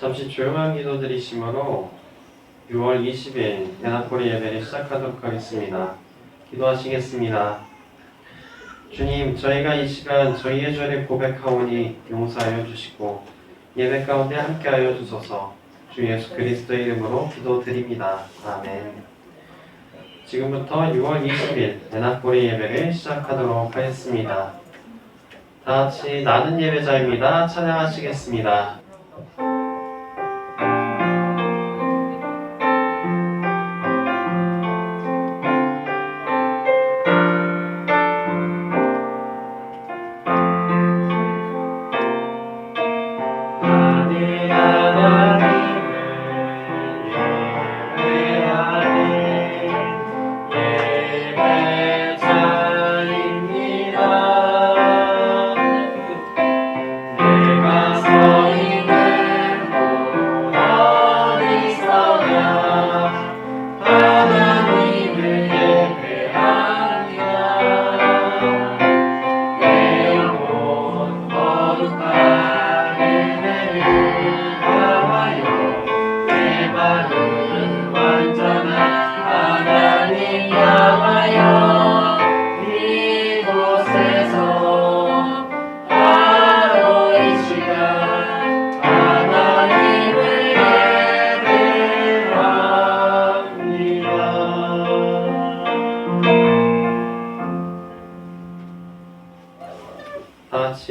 잠시 조용한 기도 드리심으로 6월 20일 대나코리 예배를 시작하도록 하겠습니다. 기도하시겠습니다. 주님, 저희가 이 시간 저희의 죄를 고백하오니 용서하여 주시고 예배 가운데 함께하여 주소서 주 예수 그리스도의 이름으로 기도드립니다. 아멘. 지금부터 6월 20일 대나코리 예배를 시작하도록 하겠습니다. 다 같이 나는 예배자입니다. 찬양하시겠습니다.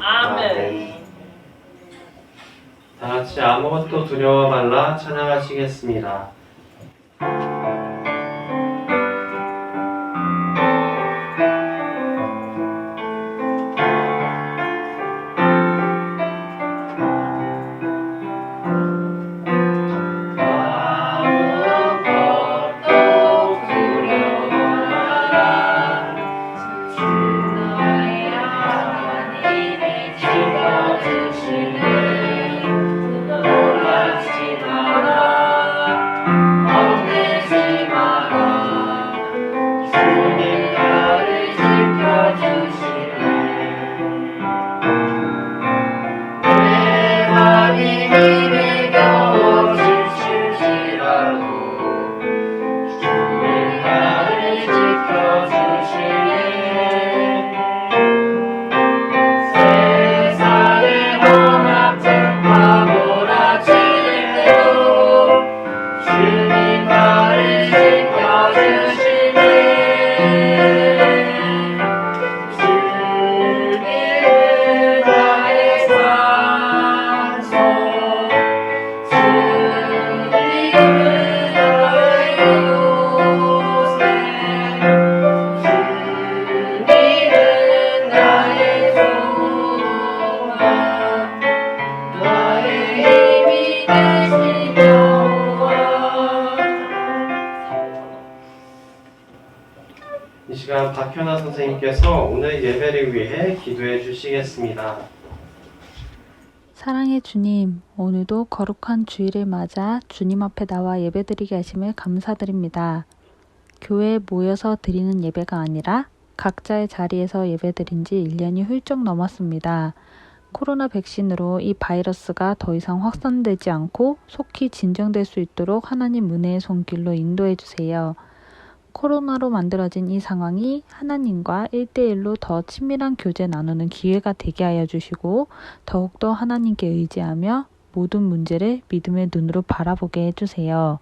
아멘. 다 같이 아무것도 두려워 말라 찬양하시겠습니다. 주시겠습니다. 사랑의 주님, 오늘도 거룩한 주일을 맞아 주님 앞에 나와 예배드리게 하심을 감사드립니다. 교회에 모여서 드리는 예배가 아니라 각자의 자리에서 예배드린 지 1년이 훌쩍 넘었습니다. 코로나 백신으로 이 바이러스가 더 이상 확산되지 않고 속히 진정될 수 있도록 하나님 은혜의 손길로 인도해 주세요. 코로나로 만들어진 이 상황이 하나님과 1대1로 더 친밀한 교제 나누는 기회가 되게 하여 주시고 더욱더 하나님께 의지하며 모든 문제를 믿음의 눈으로 바라보게 해주세요.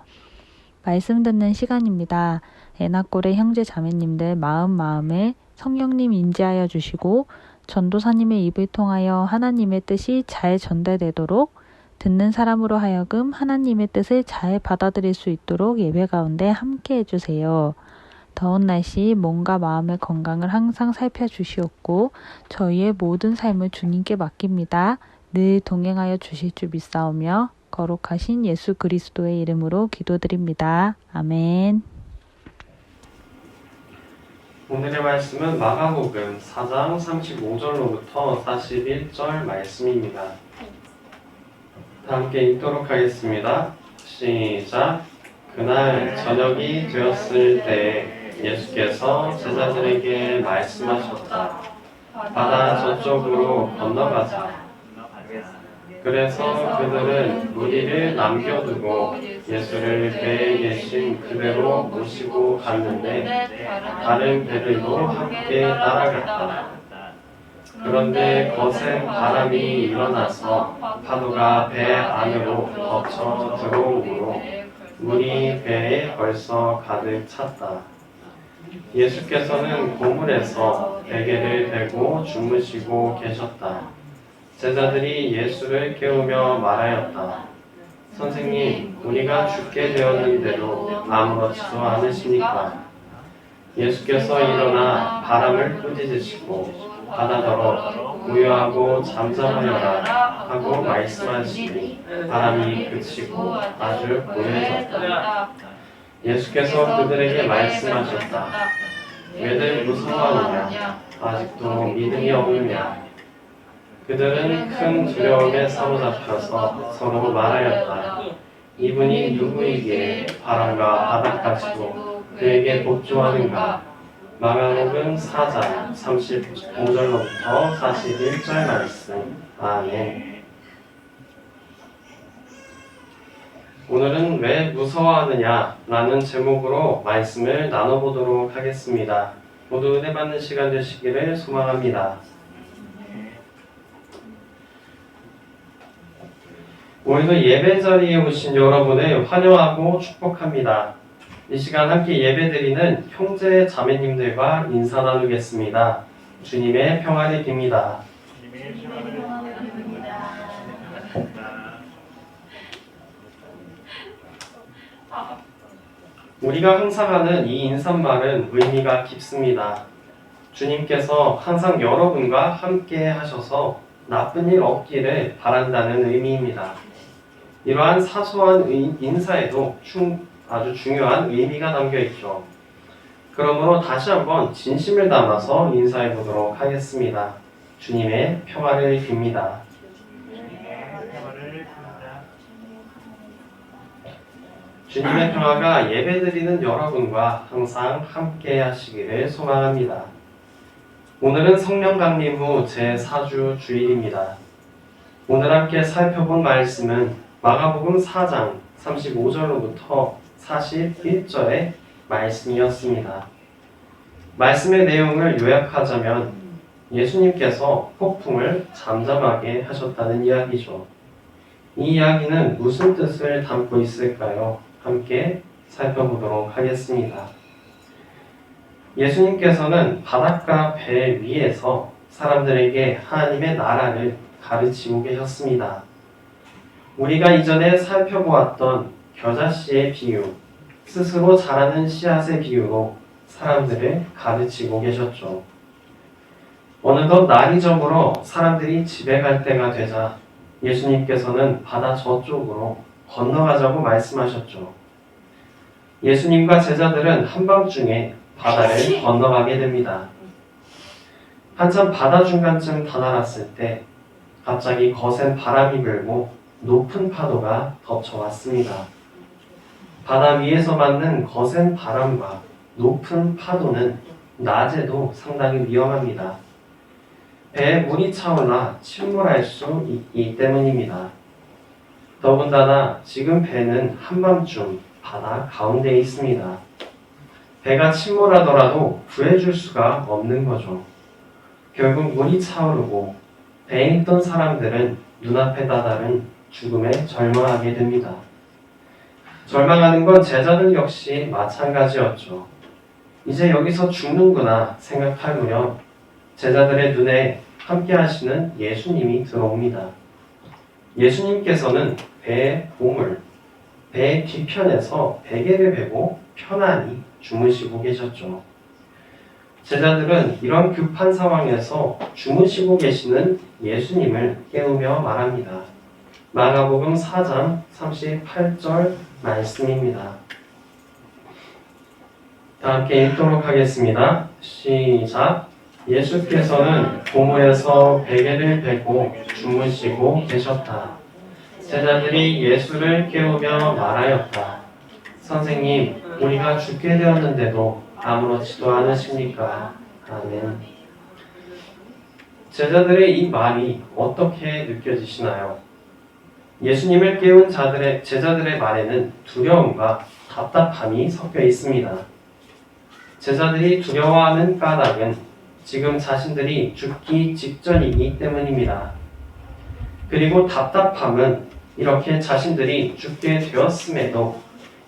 말씀 듣는 시간입니다. 애나꼴의 형제 자매님들 마음 마음에 성령님 인지하여 주시고 전도사님의 입을 통하여 하나님의 뜻이 잘 전달되도록 듣는 사람으로 하여금 하나님의 뜻을 잘 받아들일 수 있도록 예배 가운데 함께 해주세요. 더운 날씨 몸과 마음의 건강을 항상 살펴주시옵고 저희의 모든 삶을 주님께 맡깁니다. 늘 동행하여 주실 줄 믿사오며 거룩하신 예수 그리스도의 이름으로 기도드립니다. 아멘. 오늘의 말씀은 마가복음 4장 35절로부터 41절 말씀입니다. 다 함께 읽도록 하겠습니다. 시작. 그날 저녁이 되었을 때 예수께서 제자들에게 말씀하셨다. 바다 저쪽으로 건너가자. 그래서 그들은 무리를 남겨두고 예수를 배에 계신 그대로 모시고 갔는데 다른 배들도 함께 따라갔다. 그런데 거센 바람이 일어나서 파도가 배 안으로 덮쳐 들어오므로 물이 배에 벌써 가득 찼다. 예수께서는 고물에서 베개를 베고 주무시고 계셨다. 제자들이 예수를 깨우며 말하였다. 선생님, 우리가 죽게 되었는데도 아무렇지도 않으십니까? 예수께서 일어나 바람을 꾸짖으시고 바다더러 우유하고 잠잠하여라 하고 말씀하시니 바람이 그치고 아주 고요해졌다. 예수께서 그들에게 말씀하셨다. 왜들 무서워하느냐? 아직도 믿음이 없느냐? 그들은 큰 두려움에 사로잡혀서 서로 말하였다. 이분이 누구이기에 바람과 바다까지도 그에게 복종하는가? 마가복음 4장 35절로부터 41절 말씀. 아멘. 오늘은 왜 무서워하느냐? 라는 제목으로 말씀을 나눠보도록 하겠습니다. 모두 은혜 받는 시간 되시기를 소망합니다. 오늘도 예배 자리에 오신 여러분을 환영하고 축복합니다. 이 시간 함께 예배드리는 형제 자매님들과 인사 나누겠습니다. 주님의 평안을 빕니다. 우리가 항상 하는 이 인사말은 의미가 깊습니다. 주님께서 항상 여러분과 함께 하셔서 나쁜 일 없기를 바란다는 의미입니다. 이러한 사소한 의- 인사에도 충- 아주 중요한 의미가 담겨 있죠. 그러므로 다시 한번 진심을 담아서 인사해 보도록 하겠습니다. 주님의 평화를 빕니다. 주님의 평화가 예배드리는 여러분과 항상 함께 하시기를 소망합니다. 오늘은 성령 강림 후 제4주 주일입니다. 오늘 함께 살펴본 말씀은 마가복음 4장 35절로부터 41절의 말씀이었습니다. 말씀의 내용을 요약하자면 예수님께서 폭풍을 잠잠하게 하셨다는 이야기죠. 이 이야기는 무슨 뜻을 담고 있을까요? 함께 살펴보도록 하겠습니다. 예수님께서는 바닷가 배 위에서 사람들에게 하나님의 나라를 가르치고 계셨습니다. 우리가 이전에 살펴보았던 겨자씨의 비유, 스스로 자라는 씨앗의 비유로 사람들을 가르치고 계셨죠. 어느덧 날이 저물어 사람들이 집에 갈 때가 되자 예수님께서는 바다 저쪽으로 건너가자고 말씀하셨죠. 예수님과 제자들은 한밤중에 바다를 건너가게 됩니다. 한참 바다 중간쯤 다다랐을 때 갑자기 거센 바람이 불고 높은 파도가 덮쳐왔습니다. 바다 위에서 맞는 거센 바람과 높은 파도는 낮에도 상당히 위험합니다. 배에 물이 차올라 침몰할 수 있기 때문입니다. 더군다나 지금 배는 한밤중 바다 가운데에 있습니다. 배가 침몰하더라도 구해줄 수가 없는 거죠. 결국 물이 차오르고 배에 있던 사람들은 눈앞에 다다른 죽음에 절망하게 됩니다. 절망하는 건 제자들 역시 마찬가지였죠. 이제 여기서 죽는구나 무렵 제자들의 눈에 함께 하시는 예수님이 들어옵니다. 예수님께서는 배의 보물, 배 뒤편에서 베개를 베고 편안히 주무시고 계셨죠. 제자들은 이런 급한 상황에서 주무시고 계시는 예수님을 깨우며 말합니다. 마가복음 4장 38절 말씀입니다. 다 함께 읽도록 하겠습니다. 시작. 예수께서는 보물에서 베개를 베고 주무시고 계셨다. 제자들이 예수를 깨우며 말하였다. 선생님, 우리가 죽게 되었는데도 아무렇지도 않으십니까? 아멘. 제자들의 이 말이 어떻게 느껴지시나요? 예수님을 깨운 자들의 제자들의 말에는 두려움과 답답함이 섞여 있습니다. 제자들이 두려워하는 까닭은 지금 자신들이 죽기 직전이기 때문입니다. 그리고 답답함은 이렇게 자신들이 죽게 되었음에도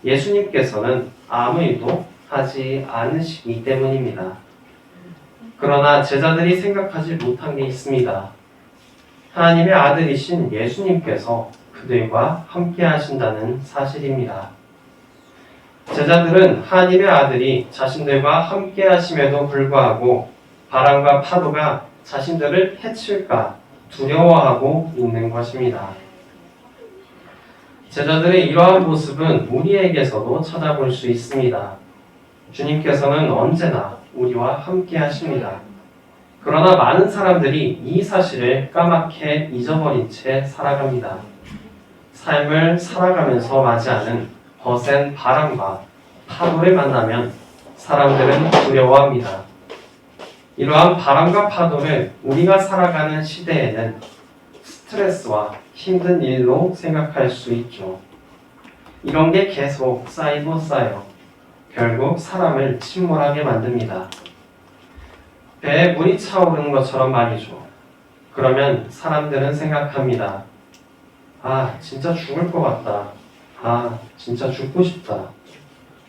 예수님께서는 아무 일도 하지 않으시기 때문입니다. 그러나 제자들이 생각하지 못한 게 있습니다. 하나님의 아들이신 예수님께서 그들과 함께 하신다는 사실입니다. 제자들은 하나님의 아들이 자신들과 함께 하심에도 불구하고 바람과 파도가 자신들을 해칠까 두려워하고 있는 것입니다. 제자들의 이러한 모습은 우리에게서도 찾아볼 수 있습니다. 주님께서는 언제나 우리와 함께 하십니다. 그러나 많은 사람들이 이 사실을 까맣게 잊어버린 채 살아갑니다. 삶을 살아가면서 맞이하는 거센 바람과 파도를 만나면 사람들은 두려워합니다. 이러한 바람과 파도를 우리가 살아가는 시대에는 스트레스와 힘든 일로 생각할 수 있죠. 이런 게 계속 쌓이고 쌓여 결국 사람을 침몰하게 만듭니다. 배에 물이 차오르는 것처럼 말이죠. 그러면 사람들은 생각합니다. 아, 진짜 죽을 것 같다. 아, 진짜 죽고 싶다.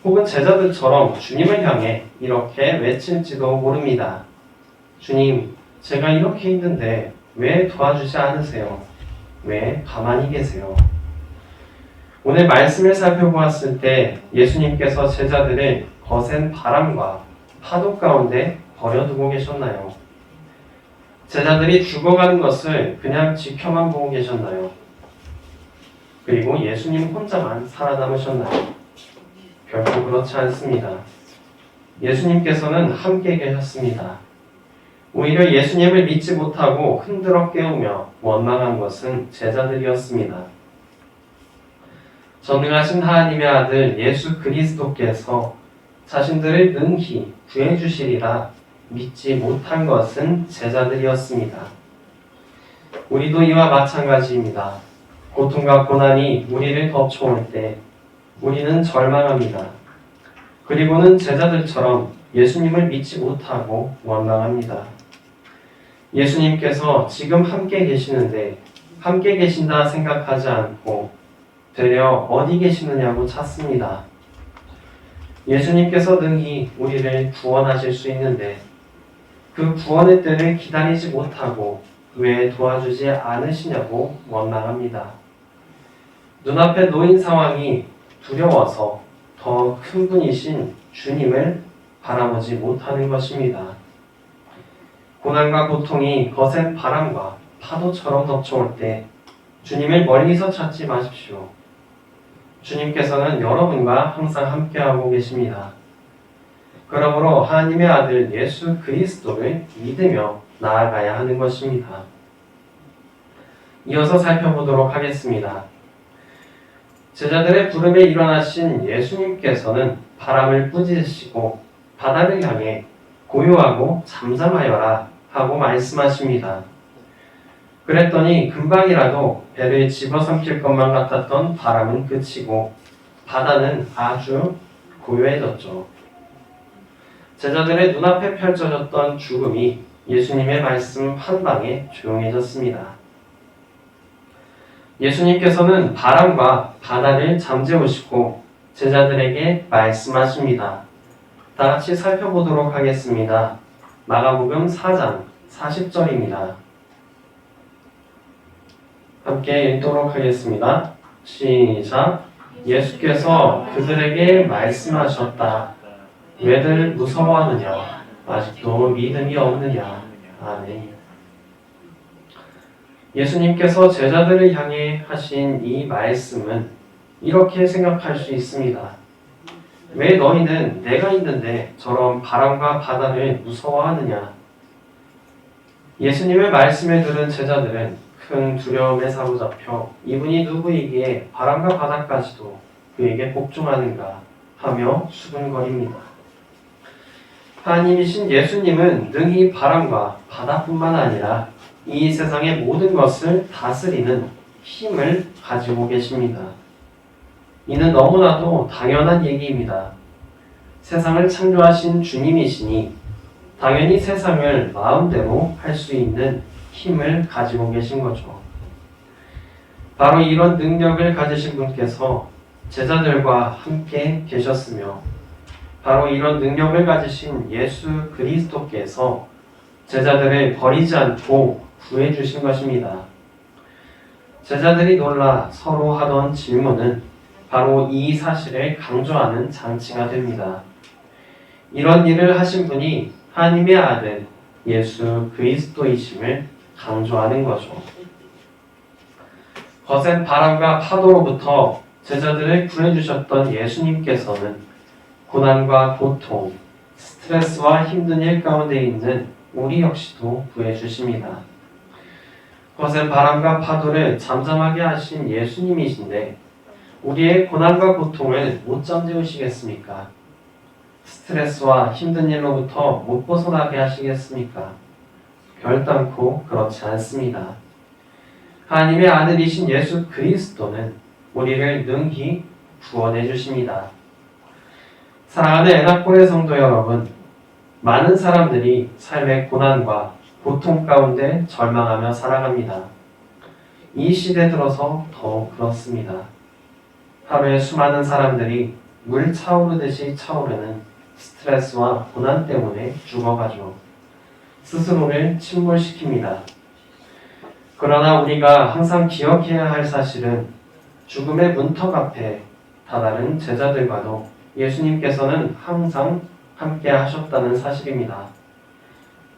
혹은 제자들처럼 주님을 향해 이렇게 외칠지도 모릅니다. 주님, 제가 이렇게 힘든데 왜 도와주지 않으세요? 왜 가만히 계세요? 오늘 말씀을 살펴보았을 때 예수님께서 제자들을 거센 바람과 파도 가운데 버려두고 계셨나요? 제자들이 죽어가는 것을 그냥 지켜만 보고 계셨나요? 그리고 예수님 혼자만 살아남으셨나요? 결코 그렇지 않습니다. 예수님께서는 함께 계셨습니다. 오히려 예수님을 믿지 못하고 흔들어 깨우며 원망한 것은 제자들이었습니다. 전능하신 하나님의 아들 예수 그리스도께서 자신들을 능히 구해주시리라 믿지 못한 것은 제자들이었습니다. 우리도 이와 마찬가지입니다. 고통과 고난이 우리를 덮쳐올 때 우리는 절망합니다. 그리고는 제자들처럼 예수님을 믿지 못하고 원망합니다. 예수님께서 지금 함께 계시는데 함께 계신다 생각하지 않고 되려 어디 계시느냐고 찾습니다. 예수님께서 능히 우리를 구원하실 수 있는데 그 구원의 때를 기다리지 못하고 왜 도와주지 않으시냐고 원망합니다. 눈앞에 놓인 상황이 두려워서 더 큰 분이신 주님을 바라보지 못하는 것입니다. 고난과 고통이 거센 바람과 파도처럼 덮쳐올 때 주님을 멀리서 찾지 마십시오. 주님께서는 여러분과 항상 함께하고 계십니다. 그러므로 하나님의 아들 예수 그리스도를 믿으며 나아가야 하는 것입니다. 이어서 살펴보도록 하겠습니다. 제자들의 부름에 일어나신 예수님께서는 바람을 꾸짖으시고 바다를 향해 고요하고 잠잠하여라 하고 말씀하십니다. 그랬더니 금방이라도 배를 집어삼킬 것만 같았던 바람은 그치고 바다는 아주 고요해졌죠. 제자들의 눈앞에 펼쳐졌던 죽음이 예수님의 말씀 한 방에 조용해졌습니다. 예수님께서는 바람과 바다를 잠재우시고 제자들에게 말씀하십니다. 다 같이 살펴보도록 하겠습니다. 마가복음 4장 40절입니다. 함께 읽도록 하겠습니다. 시작. 예수께서 그들에게 말씀하셨다. 왜들 무서워하느냐? 아직도 믿음이 없느냐? 아멘. 예수님께서 제자들을 향해 하신 이 말씀은 이렇게 생각할 수 있습니다. 왜 너희는 내가 있는데 저런 바람과 바다를 무서워하느냐? 예수님의 말씀을 들은 제자들은 큰 두려움에 사로잡혀 이분이 누구이기에 바람과 바다까지도 그에게 복종하는가 하며 수근거립니다. 하나님이신 예수님은 능히 바람과 바다뿐만 아니라 이 세상의 모든 것을 다스리는 힘을 가지고 계십니다. 이는 너무나도 당연한 얘기입니다. 세상을 창조하신 주님이시니 당연히 세상을 마음대로 할 수 있는 힘을 가지고 계신 거죠. 바로 이런 능력을 가지신 분께서 제자들과 함께 계셨으며 바로 이런 능력을 가지신 예수 그리스도께서 제자들을 버리지 않고 구해 주신 것입니다. 제자들이 놀라 서로 하던 질문은 바로 이 사실을 강조하는 장치가 됩니다. 이런 일을 하신 분이 하나님의 아들 예수 그리스도이심을 강조하는 거죠. 거센 바람과 파도로부터 제자들을 구해주셨던 예수님께서는 고난과 고통, 스트레스와 힘든 일 가운데 있는 우리 역시도 구해주십니다. 거센 바람과 파도를 잠잠하게 하신 예수님이신데 우리의 고난과 고통을 못 잠재우시겠습니까? 스트레스와 힘든 일로부터 못 벗어나게 하시겠습니까? 결단코 그렇지 않습니다. 하나님의 아들이신 예수 그리스도는 우리를 능히 구원해 주십니다. 사랑하는 에나콜의 성도 여러분, 많은 사람들이 삶의 고난과 고통 가운데 절망하며 살아갑니다. 이 시대 들어서 더욱 그렇습니다. 하루에 수많은 사람들이 물 차오르듯이 차오르는 스트레스와 고난 때문에 죽어가죠. 스스로를 침몰시킵니다. 그러나 우리가 항상 기억해야 할 사실은 죽음의 문턱 앞에 다다른 제자들과도 예수님께서는 항상 함께 하셨다는 사실입니다.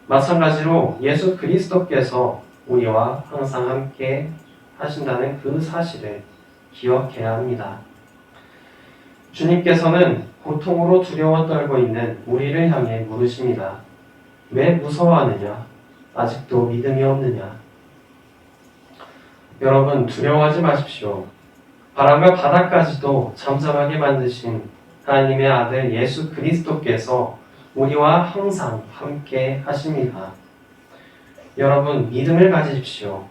마찬가지로 예수 그리스도께서 우리와 항상 함께 하신다는 그 사실을 기억해야 합니다. 주님께서는 고통으로 두려워 떨고 있는 우리를 향해 물으십니다. 왜 무서워하느냐? 아직도 믿음이 없느냐? 여러분 두려워하지 마십시오. 바람과 바다까지도 잠잠하게 만드신 하나님의 아들 예수 그리스도께서 우리와 항상 함께 하십니다. 여러분 믿음을 가지십시오.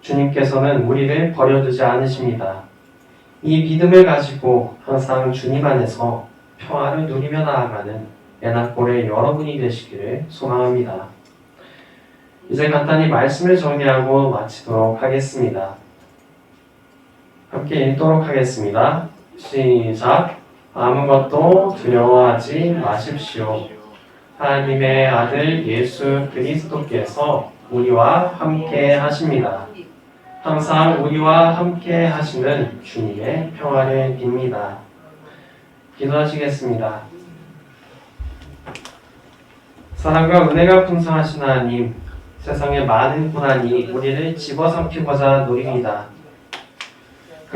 주님께서는 우리를 버려두지 않으십니다. 이 믿음을 가지고 항상 주님 안에서 평화를 누리며 나아가는 애나꼴의 여러분이 되시기를 소망합니다. 이제 간단히 말씀을 정리하고 마치도록 하겠습니다. 함께 읽도록 하겠습니다. 시작. 아무것도 두려워하지 마십시오. 하나님의 아들 예수 그리스도께서 우리와 함께 하십니다. 항상 우리와 함께 하시는 주님의 평화를 빕니다. 기도하시겠습니다. 사랑과 은혜가 풍성하신 하나님, 세상의 많은 고난이 우리를 집어삼키고자 노립니다.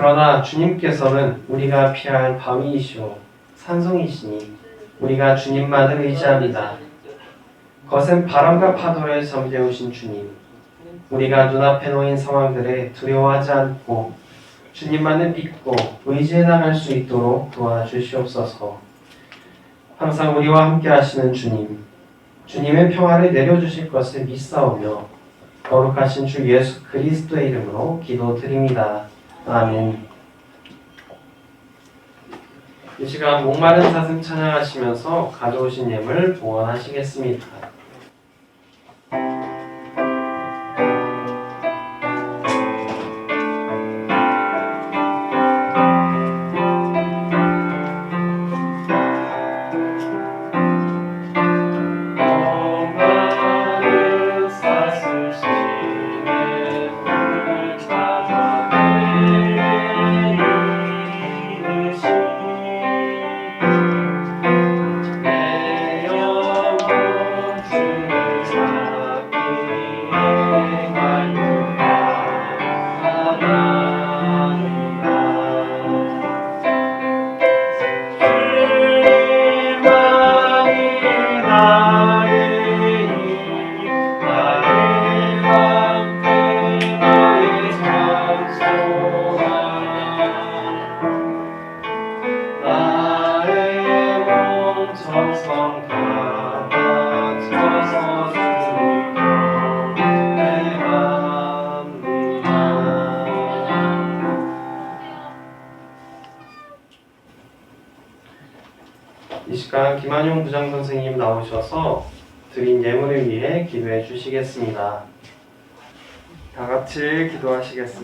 그러나 주님께서는 우리가 피할 바위이시오 산성이시니 우리가 주님만을 의지합니다. 거센 바람과 파도를 잠재우신 주님, 우리가 눈앞에 놓인 상황들에 두려워하지 않고 주님만을 믿고 의지해 나갈 수 있도록 도와주시옵소서. 항상 우리와 함께 하시는 주님, 주님의 평화를 내려주실 것을 믿사오며 거룩하신 주 예수 그리스도의 이름으로 기도드립니다. 아멘. 이 시간 목마른 사슴 찬양하시면서 가져오신 예물 봉헌하시겠습니다.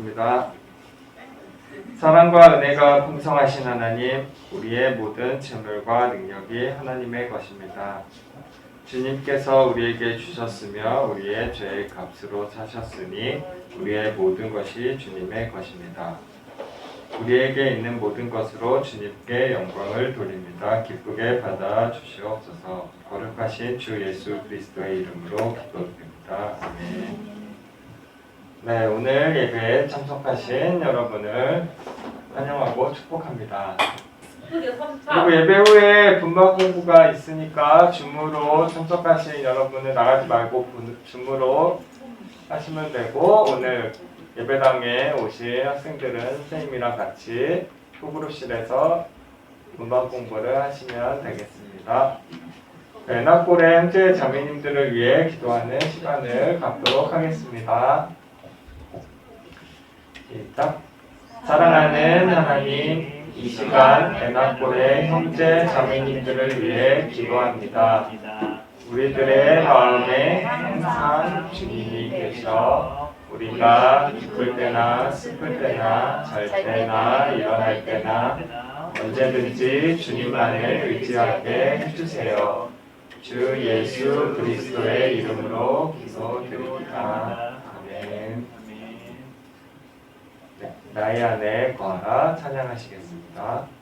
기도하시겠습니다. 사랑과 은혜가 풍성하신 하나님, 우리의 모든 재물과 능력이 하나님의 것입니다. 주님께서 우리에게 주셨으며 우리의 죄의 값으로 사셨으니 우리의 모든 것이 주님의 것입니다. 우리에게 있는 모든 것으로 주님께 영광을 돌립니다. 기쁘게 받아 주시옵소서. 거룩하신 주 예수 그리스도의 이름으로 기도드립니다. 아멘. 네, 오늘 예배에 참석하신 여러분을 환영하고 축복합니다. 그리고 예배 후에 분방 공부가 있으니까 줌으로 참석하신 여러분은 나가지 말고 분- 줌으로 하시면 되고 오늘 예배당에 오신 학생들은 선생님이랑 같이 소그룹실에서 문방 공부를 하시면 되겠습니다. 네, 낙골의 형제 자매님들을 위해 기도하는 시간을 갖도록 하겠습니다. 시작. 사랑하는 하나님, 이 시간 에나골의 형제 자매님들을 위해 기도합니다. 우리들의 마음에 항상 주님이 계셔 우리가 기쁠 때나 슬플 때나 잘 때나 일어날 때나 언제든지 주님만을 의지하게 해주세요. 주 예수 그리스도의 이름으로 기도드립니다. 나의 안에 거하라 찬양하시겠습니다.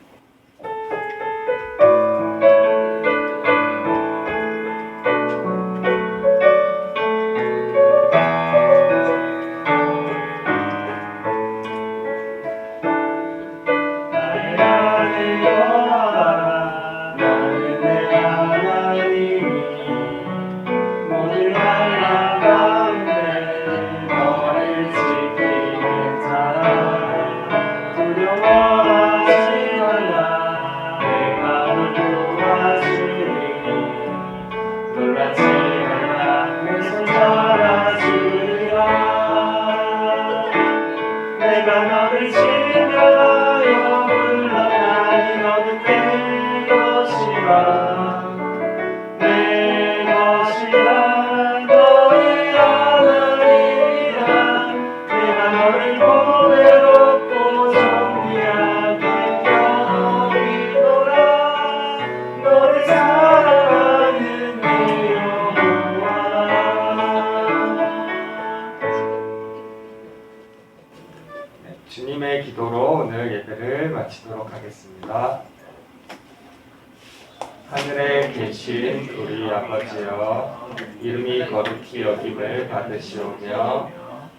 거룩히 여김을 받으시오며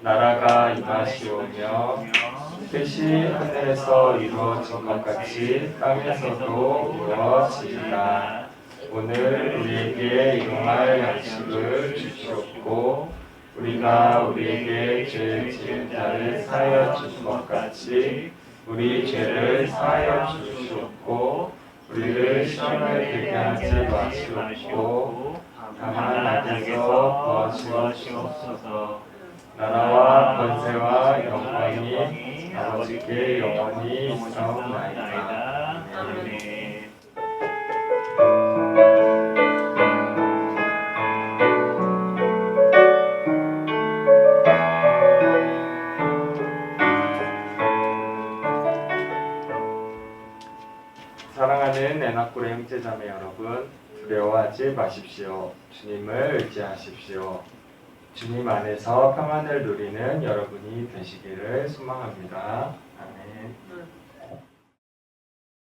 나라가 임하시오며 뜻이 하늘에서 이루어진 것 같이 땅에서도 이루어지리라. 오늘 우리에게 일용할 양식을 주시옵고 우리가 우리에게 죄를 지은 자를 사하여 준것 같이 우리 죄를 사하여 주시옵고 우리를 시험에 들게 하지 마시옵고 다만 악에서 구하시옵소서 나라와 권세와 영광이 아버지께 영원히 있사옵나이다 아멘. 사랑하는 애나골의 형제자매 여러분, 두려워하지 마십시오. 주님을 의지하십시오. 주님 안에서 평안을 누리는 여러분이 되시기를 소망합니다. 아멘.